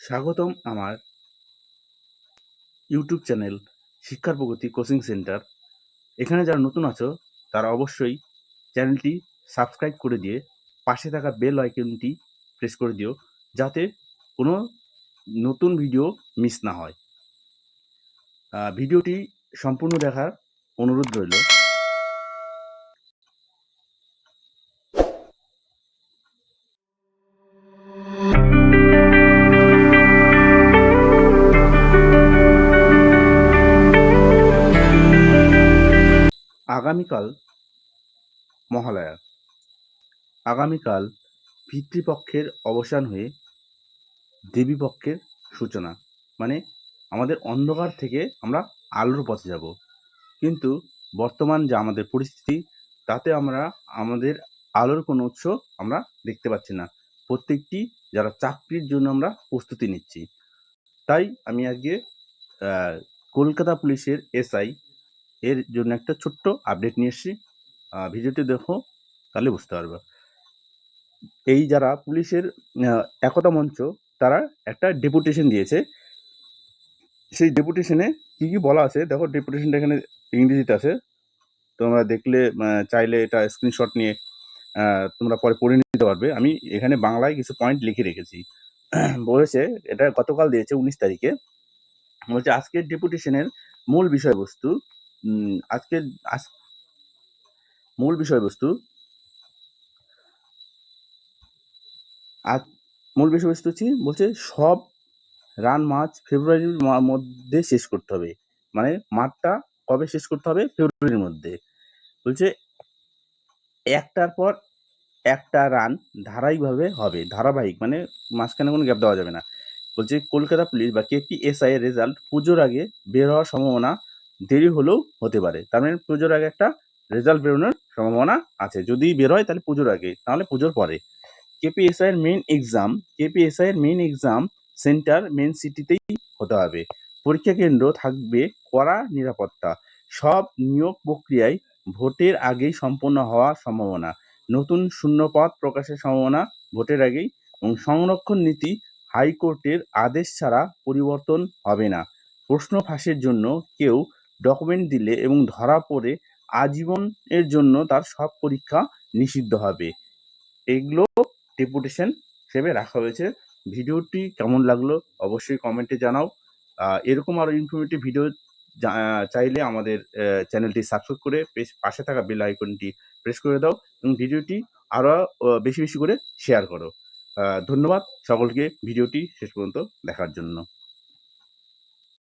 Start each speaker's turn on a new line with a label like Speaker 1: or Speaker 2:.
Speaker 1: স্বাগতম আমার YouTube channel শিক্ষার প্রগতি কোচিং সেন্টার। এখানে যারা নতুন আছো, তারা অবশ্যই চ্যানেলটি সাবস্ক্রাইব করে দিয়ে পাশে থাকা বেল আইকনটি প্রেস করে দিও, যাতে কোনো নতুন ভিডিও মিস না হয়। ভিডিওটি সম্পূর্ণ দেখার অনুরোধ রইল। আগামীকাল মহালয়া। আগামীকাল পিতৃপক্ষের অবসান হয়ে দেবীপক্ষের সূচনা। মানে আমাদের অন্ধকার থেকে আমরা আলোর পথে যাব। কিন্তু বর্তমান যে আমাদের পরিস্থিতি, তাতে আমরা, আমাদের আলোর কোনো উৎস আমরা দেখতে পাচ্ছি না। প্রত্যেকটি যারা চাকরির জন্য আমরা প্রস্তুতি নিচ্ছি। তাই আমি আজকে কলকাতা পুলিশের এসআই এর জন্য একটা ছোট্ট আপডেট নিয়ে এসেছি। ভিডিওটি দেখো, তাহলে বুঝতে পারবে। এই যারা পুলিশের একতা মঞ্চ, তারা একটা ডেপুটেশন দিয়েছে। সেই ডেপুটেশনে কি কি বলা আছে? দেখো ডেপুটেশনটা এখানে ইংরেজিতে আছে। তোমরা দেখলে চাইলে এটা স্ক্রিনশট নিয়ে তোমরা পরে পড়ে নিতে পারবে। আমি এখানে বাংলায় কিছু পয়েন্ট লিখে রেখেছি। বলেছে, এটা গতকাল দিয়েছে উনিশ তারিখে। বলছে, আজকের ডেপুটেশনের মূল বিষয়বস্তু আজকের আজ- মূল বিষয়বস্তু, আজ মূল বিষয়বস্তু কি বলছে সব রান মার্চ ফেব্রুয়ারির মধ্যে শেষ করতে হবে। মানে মাঠটা কবে শেষ করতে হবে? ফেব্রুয়ারির মধ্যে। বলছে একটার পর একটা রান ধারাবাহিকভাবে হবে। ধারাবাহিক মানে মাঝখানে কোনো গ্যাপ দেওয়া যাবে না। বলছে কলকাতা পুলিশ বা কেপিএসআই এর রেজাল্ট পুজোর আগে বের হওয়ার সম্ভাবনা দেরি হলেও হতে পারে। তার মানে পুজোর আগে একটা রেজাল্ট বেরোনোর সম্ভাবনা আছে। যদি বের হয় তাহলে পুজোর আগে, তাহলে পুজোর পরে। কেপিএসআই এর মেইন এক্সাম কেপিএসআই এর মেইন এক্সাম সেন্টার মেন সিটিতেই হতে হবে। পরীক্ষা কেন্দ্র থাকবে কড়া নিরাপত্তা। সব নিয়োগ প্রক্রিয়ায় ভোটের আগেই সম্পন্ন হওয়ার সম্ভাবনা। নতুন শূন্যপদ প্রকাশের সম্ভাবনা ভোটের আগেই এবং সংরক্ষণ নীতি হাইকোর্টের আদেশ ছাড়া পরিবর্তন হবে না। প্রশ্ন ফাঁসের জন্য কেউ ডকুমেন্ট দিলে এবং ধরা পড়ে আজীবনের জন্য তার সব পরীক্ষা নিষিদ্ধ হবে। এগুলো ডেপুটেশন হিসেবে রাখা হয়েছে। ভিডিওটি কেমন লাগল অবশ্যই কমেন্টে জানাও। এরকম আরও ইনফরমেটিভ ভিডিও চাইলে আমাদের চ্যানেলটি সাবস্ক্রাইব করে পাশে থাকা বেল আইকনটি প্রেস করে দাও এবং ভিডিওটি আরও বেশি বেশি করে শেয়ার করো। ধন্যবাদ সকলকে ভিডিওটি শেষ পর্যন্ত দেখার জন্য।